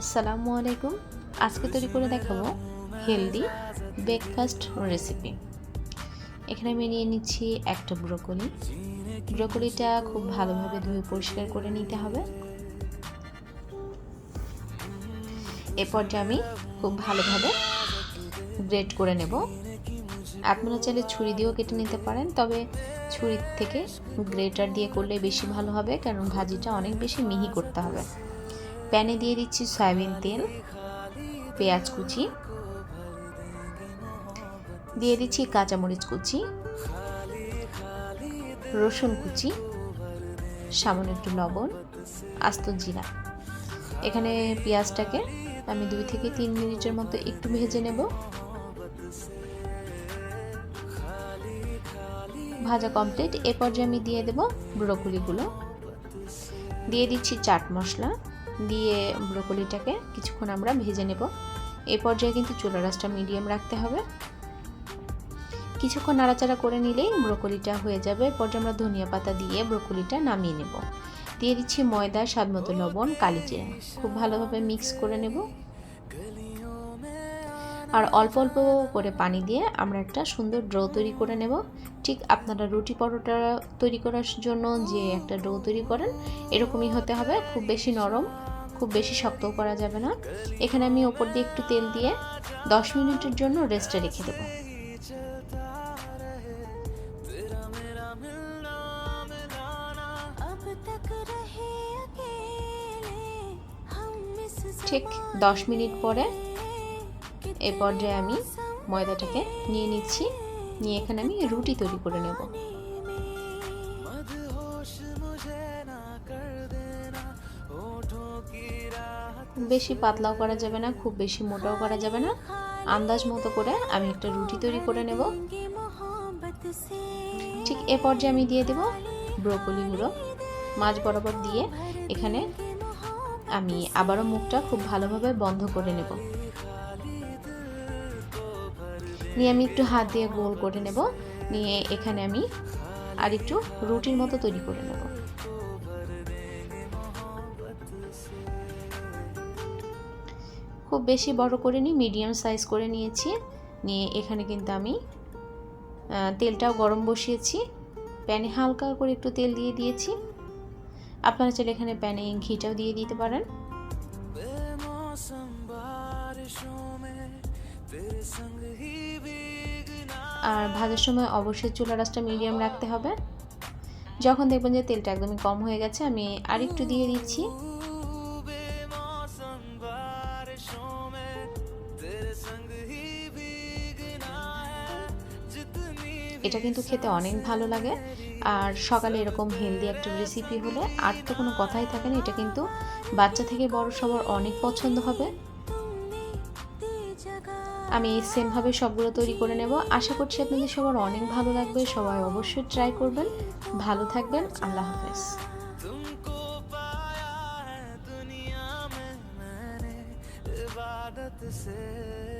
আসসালামু আলাইকুম। আজকে তৈরি করে দেখাবো হেলদি ব্রেকফাস্ট রেসিপি। এখানে আমি নিয়ে নিচ্ছি একটা ব্রোকলি। ব্রোকলিটা খুব ভালোভাবে ধুয়ে পরিষ্কার করে নিতে হবে। এরপর আমি খুব ভালোভাবে গ্রেট করে নেব। আপনারা চাইলে ছুরি দিয়েও কেটে নিতে পারেন, তবে ছুরির থেকে গ্রেটার দিয়ে করলে বেশি ভালো হবে, কারণ ভাজিটা অনেক বেশি মিহি করতে হবে। প্যানে দিয়ে দিচ্ছি সয়াবিন তেল, পেঁয়াজ কুচি। দিয়ে দিচ্ছি কাঁচামরিচ কুচি, রসুন কুচি, সামান্য একটু লবণ, আস্ত জিরা। এখানে পেঁয়াজটাকে আমি দুই থেকে তিন মিনিটের মতো একটু ভেজে নেব। ভাজা কমপ্লিট এ পর্যায়ে আমি দিয়ে দেব ব্রোকলিগুলো। দিয়ে দিচ্ছি চাট মশলা। দিয়ে ব্রোকলিটাকে কিছুক্ষণ আমরা ভেজে নেব। এ পর্যায়ে কিন্তু চুলা রাসটা মিডিয়াম রাখতে হবে। কিছুক্ষণ নাড়াচাড়া করে নিলেই ব্রোকলিটা হয়ে যাবে। পর্যায়ে আমরা ধনিয়া পাতা দিয়ে ব্রোকলিটা নামিয়ে নেব। দিয়ে দিচ্ছি ময়দা স্বাদ মতো লবণ কালি খুব ভালোভাবে মিক্স করে নেব। আর অল্প অল্প করে পানি দিয়ে আমরা একটা সুন্দর ড্রো তৈরি করে নেব। ঠিক আপনারা রুটি পরোটা তৈরি করার জন্য যে একটা ডো তৈরি করেন, এরকমই হতে হবে। খুব বেশি নরম, খুব বেশি শক্তও করা যাবে না। এখানে আমি ওপর দিয়ে একটু তেল দিয়ে দশ মিনিটের জন্য রেস্টে রেখে দেবো। ঠিক দশ মিনিট পরে এ পর্যায়ে আমি ময়দাটাকে নিয়ে নিচ্ছি। নিয়ে এখানে আমি রুটি তৈরি করে নেব। বেশি পাতলাও করা যাবে না, খুব বেশি মোটাও করা যাবে না। আন্দাজ মতো করে আমি একটা রুটি তৈরি করে নেব। ঠিক এ পর্যায়ে আমি দিয়ে দেব ব্রোকলিগুলো মাছ বরাবর দিয়ে এখানে আমি আবারও মুখটা খুব ভালোভাবে বন্ধ করে নেব। নিয়ে আমি একটু হাত দিয়ে গোল করে নেব। নিয়ে এখানে আমি আর একটু রুটির মতো তৈরি করে নেব। খুব বেশি বড় করে নিই মিডিয়াম সাইজ করে নিয়েছি। নিয়ে এখানে কিন্তু আমি তেলটাও গরম বসিয়েছি। প্যানে হালকা করে একটু তেল দিয়ে দিয়েছি। আপনারা চাইলে এখানে প্যানে ঘিটাও দিয়ে দিতে পারেন। আর ভাজার সময় অবশ্যই চুলা রাসটা মিডিয়াম রাখতে হবে। যখন দেখবেন যে তেলটা একদমই কম হয়ে গেছে, আমি আর একটু দিয়ে দিচ্ছি। এটা কিন্তু খেতে অনেক ভালো লাগে। আর সকালে এরকম হেলদি একটা রেসিপি হলে আর তো কোনো কথাই থাকে না, এটা কিন্তু বাচ্চা থেকে বড় সবার অনেক পছন্দ হবে। আমি সেমভাবে সবগুলো তৈরি করে নেব। আশা করছি আপনাদের সবার অনেক ভালো লাগবে। সবাই অবশ্যই ট্রাই করবেন। ভালো থাকবেন। আল্লাহ হাফেজ। से।